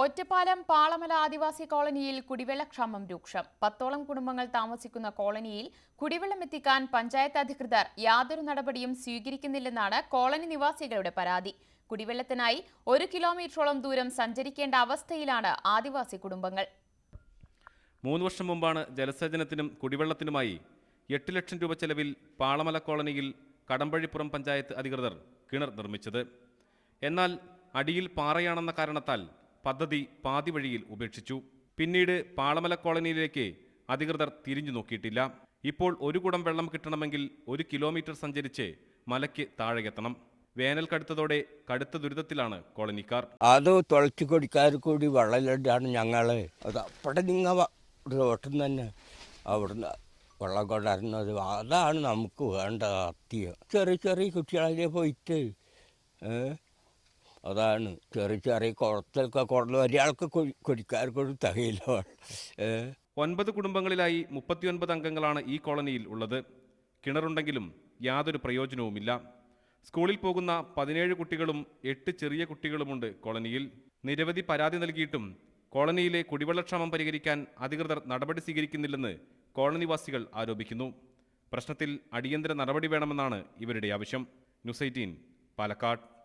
ഒറ്റപ്പാലം പാളമല ആദിവാസി കോളനിയിൽ കുടിവെള്ളക്ഷാമം രൂക്ഷം. പത്തോളം കുടുംബങ്ങൾ താമസിക്കുന്ന കോളനിയിൽ കുടിവെള്ളം എത്തിക്കാൻ പഞ്ചായത്ത് അധികൃതർ യാതൊരു നടപടിയും സ്വീകരിക്കുന്നില്ലെന്നാണ് കോളനി നിവാസികളുടെ പരാതി. കുടിവെള്ളത്തിനായി ഒരു കിലോമീറ്ററോളം ദൂരം സഞ്ചരിക്കേണ്ട അവസ്ഥയിലാണ് ആദിവാസി കുടുംബങ്ങൾ. മൂന്ന് വർഷം മുമ്പാണ് ജലസേചനത്തിനും കുടിവെള്ളത്തിനുമായി എട്ട് ലക്ഷം രൂപ ചെലവിൽ പാളമല കോളനിയിൽ കടമ്പഴിപ്പുറം പഞ്ചായത്ത് അധികൃതർ കിണർ നിർമ്മിച്ചത്. എന്നാൽ അടിയിൽ പാറയാണെന്ന കാരണത്താൽ പദ്ധതി പാതിവഴിയിൽ ഉപേക്ഷിച്ചു. പിന്നീട് പാളമല കോളനിയിലേക്ക് അധികൃതർ തിരിഞ്ഞു നോക്കിയിട്ടില്ല. ഇപ്പോൾ ഒരു കുടം വെള്ളം കിട്ടണമെങ്കിൽ ഒരു കിലോമീറ്റർ സഞ്ചരിച്ച് മലയ്ക്ക് താഴെയെത്തണം. വേനൽ കടുത്തതോടെ കടുത്ത ദുരിതത്തിലാണ് കോളനിക്കാർ. അത് തുളച്ചു കൊടിക്കാർ കൂടി വെള്ളം ഞങ്ങൾ അത് അപ്പടെ നിങ്ങൾ റോട്ടിൽ തന്നെ അവിടുന്ന് വെള്ളം കൊണ്ടുവരുന്നത്. അതാണ് നമുക്ക് വേണ്ട അത്യം ചെറിയ ചെറിയ കുട്ടികളെ പോയിട്ട് അതാണ്. ചെറിയ ചെറിയ കുളത്തിലൊക്കെ കുറഞ്ഞ ഒരാൾക്ക് കുടിക്കാർക്കൊരു തകയില്ല ഒൻപത് കുടുംബങ്ങളിലായി മുപ്പത്തിയൊൻപത് അംഗങ്ങളാണ് ഈ കോളനിയിൽ ഉള്ളത്. കിണറുണ്ടെങ്കിലും യാതൊരു പ്രയോജനവുമില്ല. സ്കൂളിൽ പോകുന്ന പതിനേഴ് കുട്ടികളും എട്ട് ചെറിയ കുട്ടികളുമുണ്ട് കോളനിയിൽ. നിരവധി പരാതി നൽകിയിട്ടും കോളനിയിലെ കുടിവെള്ളക്ഷാമം പരിഹരിക്കാൻ അധികൃതർ നടപടി സ്വീകരിക്കുന്നില്ലെന്ന് കോളനിവാസികൾ ആരോപിക്കുന്നു. പ്രശ്നത്തിൽ അടിയന്തര നടപടി വേണമെന്നാണ് ഇവരുടെ ആവശ്യം. News eighteen Palakkad.